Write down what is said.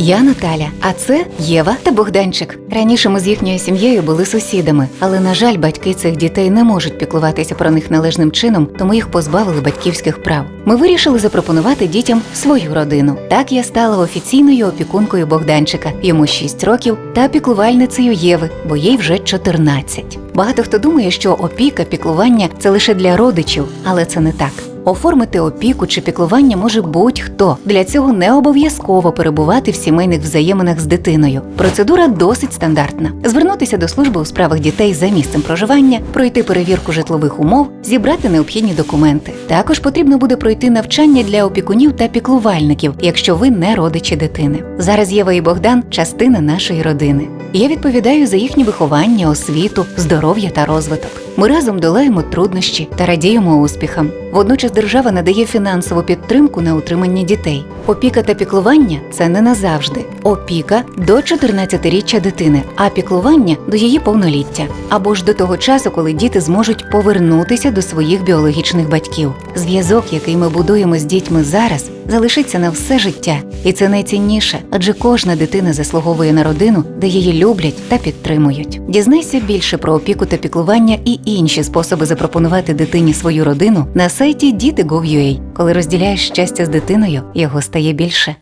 Я Наталя, а це Єва та Богданчик. Раніше ми з їхньою сім'єю були сусідами, але на жаль, батьки цих дітей не можуть піклуватися про них належним чином, тому їх позбавили батьківських прав. Ми вирішили запропонувати дітям свою родину. Так я стала офіційною опікункою Богданчика, йому 6 років, та піклувальницею Єви, бо їй вже 14. Багато хто думає, що опіка, піклування це лише для родичів, але це не так. Оформити опіку чи піклування може будь-хто. Для цього не обов'язково перебувати в сімейних взаєминах з дитиною. Процедура досить стандартна: звернутися до служби у справах дітей за місцем проживання, пройти перевірку житлових умов, зібрати необхідні документи. Також потрібно буде пройти навчання для опікунів та піклувальників, якщо ви не родичі дитини. Зараз Єва і Богдан частина нашої родини. Я відповідаю за їхнє виховання, освіту, здоров'я та розвиток. Ми разом долаємо труднощі та радіємо успіхам. Водночас держава надає фінансову підтримку на утримання дітей. Опіка та піклування це не назавжди. Опіка до 14-річчя дитини, а піклування до її повноліття, або ж до того часу, коли діти зможуть повернутися до своїх біологічних батьків. Зв'язок, який ми будуємо з дітьми зараз, залишиться на все життя, і це найцінніше, адже кожна дитина заслуговує на родину, де її люблять та підтримують. Дізнайся більше про опіку та піклування і інші способи запропонувати дитині свою родину на сайті Діти.gov.ua. Коли розділяєш щастя з дитиною, його стає більше.